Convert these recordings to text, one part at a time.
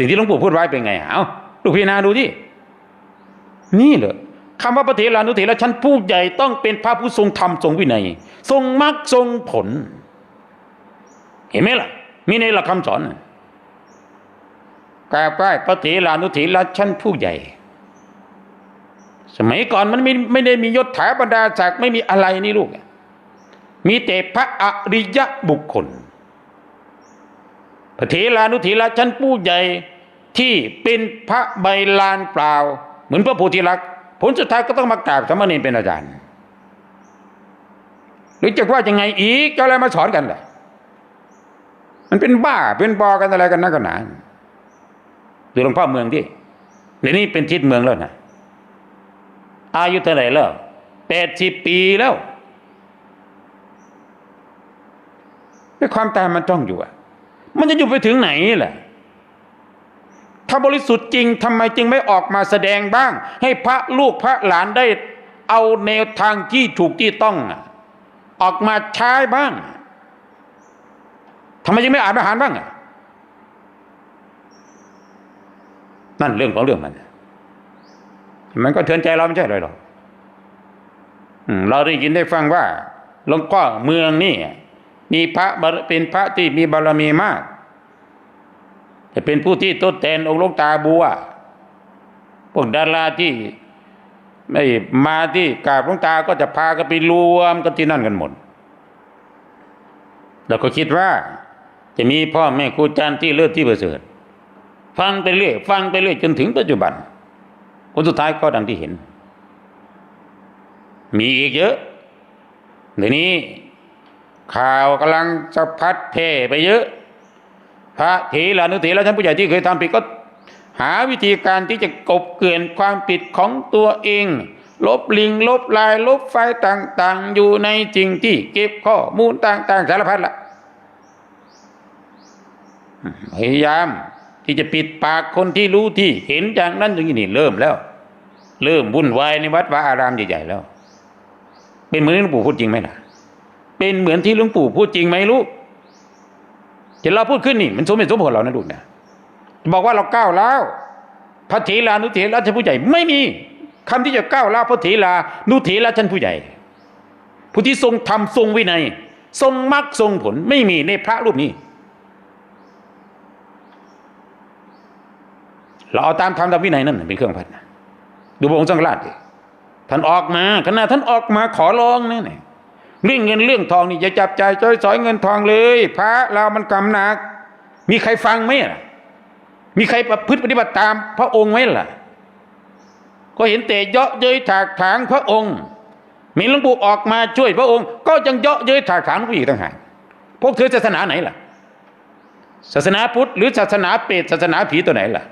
สิ่งที่หลวงปู่พูดไว้เป็นไงเอาลูกพี่นาดูที่นี่เหรอคำว่าพระเถรานุเถระชั้นผู้ใหญ่ต้องเป็นพระผู้ทรงธรรมทรงวินัย ทรงมรรคทรงผล เห็นไหมล่ะ มีในหลักคำสอนกราบไหว้พระเถรานุเถระชั้นผู้ใหญ่ สมัยก่อนมันไม่ไม่ได้มียศถาบรรดาศักดิ์ไม่มีอะไรนี่ลูก มีแต่พระอริยบุคคล พระเถรานุเถระชั้นผู้ใหญ่ที่เป็นพระใบลานเปล่า เหมือนพระโพธิลักษณ์ผลสุดท้ายก็ต้องมากราบสมณรเป็นอาจารย์ หรือจะว่ายังไงอีกจะอะไรมาสอนกันล่ะมันเป็นบ้าเป็นบอกันอะไรกันนักกันหนาดูหลวงพ่อเมืองที่เดี๋ยวนี้เป็นทิศเมืองแล้วนะอายุเท่าไหร่แล้วแปดสิบปีแล้วไอ้ความตายมันต้องอยู่อะ มันจะอยู่ไปถึงไหนล่ะถ้าบริสุทธิ์จริงทำไมจึงไม่ออกมาแสดงบ้าง ให้พระลูกพระหลานได้เอาแนวทางที่ถูกที่ต้อง ออกมาใช้บ้างทำไมยังไม่อ่านอาหารบ้างอะนั่นเรื่องของเรื่องมัน มันก็เทือนใจเราไม่ใช่เลยหรอกเราได้ยินได้ฟังว่าหลวงพ่อเมืองนี่ มีพระเป็นพระที่มีบารมีมากจะเป็นผู้ที่ทดแทนองค์ลงตาบัวพวกดาราที่ไม่มาที่กราบหลวงตาก็จะพากันไปรวมกันที่นั่นกันหมดเราก็คิดว่า จะมีพ่อแม่ครูอาจารย์ที่เลิศที่ประเสริฐฟังไปเรื่อยฟังไปเรื่อยจนถึงปัจจุบันผลสุดท้ายก็ดังที่เห็น มีอีกเยอะเดี๋ยวนี้ ข่าวกำลังจะพัดเพไปเยอะ พระเถรานุเถระท่านผู้ใหญ่ที่เคยทำผิดก็ หาวิธีการที่จะกบเกลื่อนความผิดของตัวเอง ลบลิง ลบลาย ลบไฟต่าง ๆ อยู่ในจริงที่เก็บข้อมูลต่าง ๆ สารพัดละพยายามที่จะปิดปากคนที่รู้ที่เห็นอย่างนั้นอย่างนี้เริ่มแล้ว เริ่มวุ่นวายในวัดวาอารามใหญ่ๆแล้ว เป็นเหมือนหลวงปู่พูดจริงไหมล่ะ เป็นเหมือนที่หลวงปู่พูดจริงไหมลูกที่เราพูดขึ้นนี่มันสมเหตุสมผลเรานะลูกนะบอกว่าเราก้าวแล้วพระเถรานุเถระชั้นผู้ใหญ่ไม่มีคำที่จะก้าวแล้วพระเถรานุเถระชั้นผู้ใหญ่ ผู้ที่ทรงธรรมทรงวินัย ทรงมรรคทรงผลไม่มีในพระรูปนี้ เราเอาตามธรรมตามวินัยนั่นเป็นเครื่องพัดนะดูพระองค์สังฆราชท่านออกมาขณะท่านออกมาขอร้องนะเนี่ย เรื่องเงินเรื่องทองนี่อย่าจับใจจ้อยสอยเงินทองเลย พระเรามันกำหนัก มีใครฟังไหมล่ะ มีใครประพฤติปฏิบัติตามพระองค์ไหมล่ะ ก็เห็นแต่เยาะเย้ยถากถางพระองค์มีหลวงปู่ออกมาช่วยพระองค์ ก็ยังเยาะเย้ยถากถางผู้อีกต่างหากพวกเธอศาสนาไหนล่ะ ศาสนาพุทธหรือศาสนาเปรตศาสนาผีตัวไหนล่ะ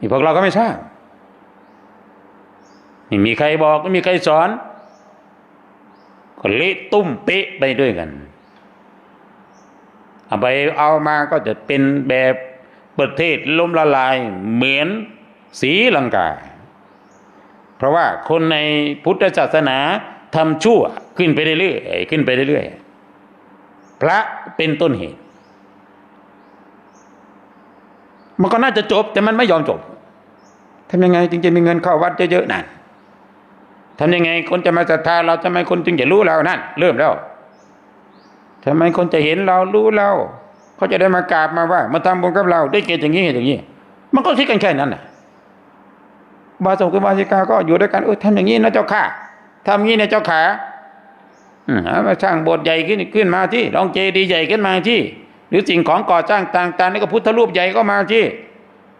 นี่พวกเราก็ไม่ทราบไม่มีใครบอกไม่มีใครสอน ก็เละตุ้มเป๊ะไปด้วยกันเอาไปเอามาก็จะเป็นแบบประเทศล้มละลายเหมือนสีลังกา เพราะว่าคนในพุทธศาสนาทำชั่วขึ้นไปเรื่อยๆขึ้นไปเรื่อยๆพระเป็นต้นเหตุ มันก็น่าจะจบแต่มันไม่ยอมจบทำยังไงจึงจะมีเงินเข้าวัดเยอะๆนั่น ทำยังไง คนจะมาศรัทธาเราทำไมคนจึงจะรู้เรานั่นเริ่มแล้วทำไมคนจะเห็นเรารู้เราเขาจะได้มากราบมาว่า มาทำบุญกับเราได้เกิดอย่างนี้อย่างนี้ มันก็คิดกันแค่นั้นน่ะบาสงกับบาสิกาก็อยู่ด้วยกันเออทำอย่างนี้นะเจ้าข้าทำอย่างนี้นะเจ้าขาอืมาสร้างโบสถ์ใหญ่ขึ้นขึ้นมาที่ลองเจดีย์ใหญ่ขึ้นมาที่ หรือสิ่งของก่อสร้างต่างๆนี่ก็พุทธรูปใหญ่ก็มาที่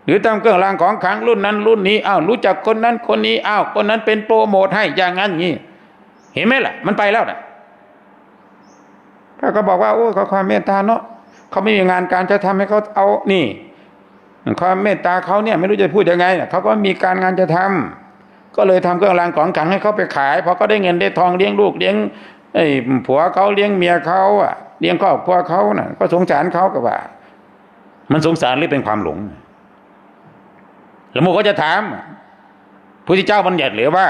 หรือทำเครื่องรางของขลังรุ่นนั้นรุ่นนี้อ้าวรู้จักคนนั้นคนนี้อ้าวคนนั้นเป็นโปรโมทให้อย่างนั้นอย่างนี้เห็นไหมล่ะ มันไปแล้วนะถ้าก็บอกว่าโอ้เขาความเมตตาเนาะเขาไม่มีงานการจะทำให้เขาเอานี่ความเมตตาเขาเนี่ยไม่รู้จะพูดยังไงเขาก็มีการงานจะทำก็เลยทำเครื่องรางของขลังให้เขาไปขายพอเขาได้เงินได้ทองเลี้ยงลูกเลี้ยงไอ้ผัวเขาเลี้ยงเมียเขาอะเลี้ยงครอบครัวเขาน่ะ ก็สงสารเขากับว่า มันสงสารหรือเป็นความหลง แล้วโมก็จะถามพระพุทธเจ้าบัญญัติหรือว่า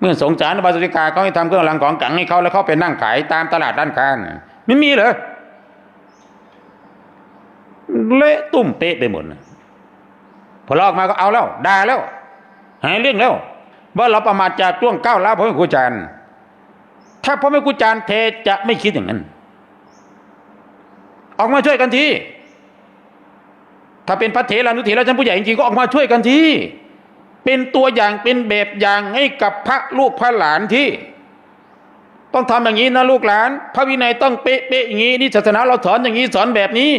เมื่อสงสารบาสุติกาเขาให้ทำเครื่องรางของขลังให้เขาแล้วเขาไปนั่งขายตามตลาดด้านข้างไม่มีเหรอเละตุ่มเป๊ะไปหมดพอลอกมาก็เอาแล้วด่าแล้ว หายเรื่องแล้วว่าเราประมาทจากช่วงก้าวล้าพระไม่ครูจารย์ถ้าพระไม่ครูจารย์เทจะไม่คิดอย่างนั้น ออกมาช่วยกันที ถ้าเป็นพระเถรานุเถระชั้นผู้ใหญ่จริงๆก็ออกมาช่วยกันทีเป็นตัวอย่างเป็นแบบอย่างให้กับพระลูกพระหลานที่ ต้องทำอย่างนี้นะลูกหลาน พระวินัยต้องเป๊ะๆอย่างนี้นี่ศาสนาเราสอนอย่างนี้สอนแบบนี้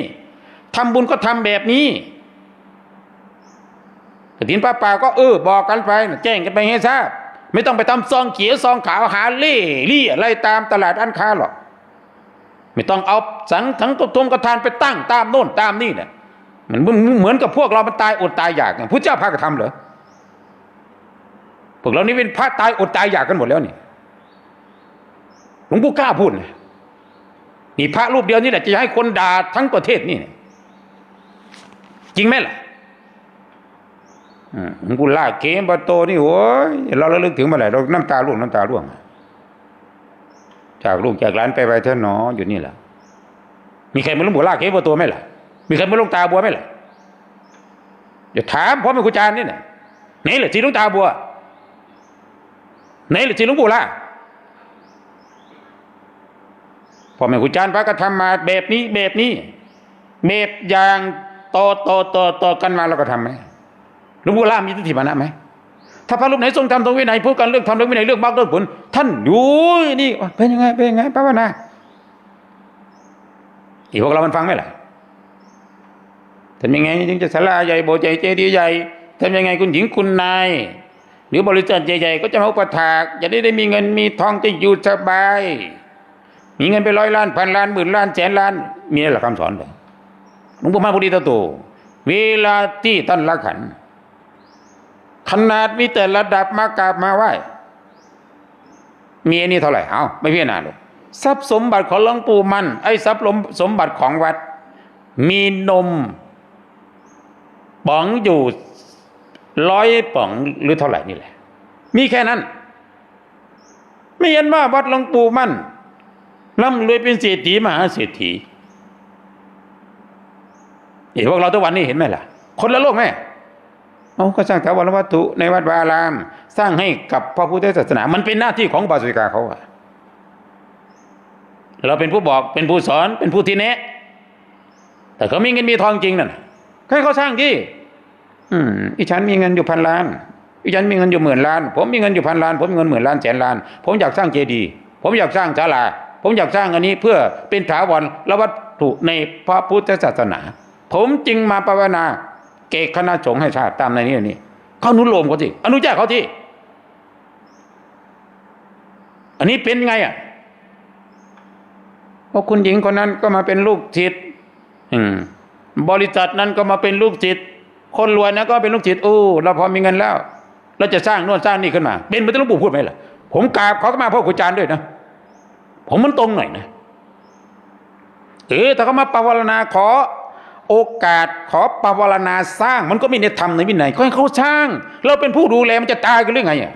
ทำบุญก็ทำแบบนี้กฐินป้าป่าก็เออบอกกันไป แจ้งกันไปให้ทราบ ไม่ต้องไปทำซองเขียวซองขาวหาเล่รี่อะไรตามตลาดอันค้าหรอกไม่ต้องเอาสังทั้งตุทมกระทานไปตั้งตามโน่นตามนี่เนี่ย มันเหมือนกับพวกเรามันตายอดตายอยากเนี่ยพระเจ้าพากระทำเหรอพวกเรานี่เป็นพระตายอดตายอยากกันหมดแล้วนี่หลวงปู่กล้าพูดนะนี่พระรูปเดียวนี่แหละจะให้คนด่าทั้งประเทศนี่นจริงไหมล่ะหลวงปู่ล่าเกมบาโตนี่โอ้ยเราระลึกถึงมื่อไหร่เราน้ำตาร่วงน้ำตาร่วงจากลูกจากหลานไปไปเท่าหนออยู่นี่แหละมีใครมาหลุงบัวลากเก็บตัวไหมล่ะ มีใครมาลงตาบัวไหมล่ะอย่าถามพ่อแม่ครูอาจารย์นี่นะไหนเหรอจีลุงตาบัวไหนเหรอจีลุงบัวล่าพ่อแม่ครูอาจารย์พระก็ทำมาแบบนี้แบบนี้แบบอย่างต่อต่อต่อต่อกันมาเราก็ทำไหมลุงบัวล่ามีทิฏฐิมานะไหมถ้าพระรูปไหนทรงทำตรงวินัยพูดกันเรื่องทำเรื่องวินัยเรื่องมรรคเรื่องผล ท่านดูนี่เป็นยังไงเป็นยังไงภาวนาอีพวกเรามันฟังไหมล่ะ ทำยังไงจึงจะสลาใหญ่โบสถ์ใหญ่เจดีย์ใหญ่ทำยังไงคุณหญิงคุณนาย หรือบริษัทใหญ่ ๆ ก็จะมาอุปถากจะได้ได้มีเงินมีทองจะอยู่สบาย มีเงินไปร้อยล้านพันล้านหมื่นล้านแสนล้าน มีอะไรหลักคำสอนเหรอหลวงปู่มาพุทธิตโตเวลาที่ท่านละขัน ขนาดมีแต่ระดับมากราบมาไหว้มีอันนี้เท่าไหร่เอาไม่พิจารณาเลยทรัพย์สมบัติของหลวงปู่มันไอ้ทรัพย์สมบัติของวัด มีนม ป๋องอยู่ร้อยป๋องหรือเท่าไหร่นี่แหละ มีแค่นั้น ไม่เห็นว่าวัดหลวงปู่มั่นร่ำรวยเป็นเศรษฐีมหาเศรษฐีเอ๋พวกเราทุกวันนี้เห็นไหมล่ะ คนละโลกไหมเอาก็สร้างถาวรวัตถุในวัดวาอาราม สร้างให้กับพระพุทธศาสนา มันเป็นหน้าที่ของบาสุกาเขาอะเราเป็นผู้บอกเป็นผู้สอนเป็นผู้ที่แนะ แต่เขามีเงินมีทองจริงนั่น ให้เขาสร้างที่อืมอีฉันมีเงินอยู่พันล้านอีฉันมีเงินอยู่หมื่นล้าน ผมมีเงินอยู่พันล้าน ผมมีเงินหมื่นล้านแสนล้าน ผมอยากสร้างเจดีย์ผมอยากสร้างศาลา ผมอยากสร้างอันนี้เพื่อเป็นถาวรและวัตถุในพระพุทธศาสนา ผมจึงมาภาวนา เกกคณะสงฆ์ให้ชาติตามในนี้นี่เขานุโลมเขาที่อนุญาตเขาที่ อันนี้เป็นไงอะเพราะคุณหญิงคนนั้นก็มาเป็นลูกศิษย์อืม บริษัทนั้นก็มาเป็นลูกศิษย์คนรวยนะก็เป็นลูกศิษย์โอ้เราพอมีเงินแล้ว เราจะสร้างโน่นสร้างนี่ขึ้นมา เป็นเหมือนที่หลวงปู่พูดไหมล่ะ ผมกราบเขาก็มาพ่อครูอาจาร์ด้วยนะ ผมมันตรงหน่อยนะเออถ้าเขามาปรารณาขอโอกาสขอปรารณาสร้าง มันก็มีในธรรมในวินัยก็ให้เขาสร้าง เราเป็นผู้ดูแลมันจะตายกันเรื่องไงอะ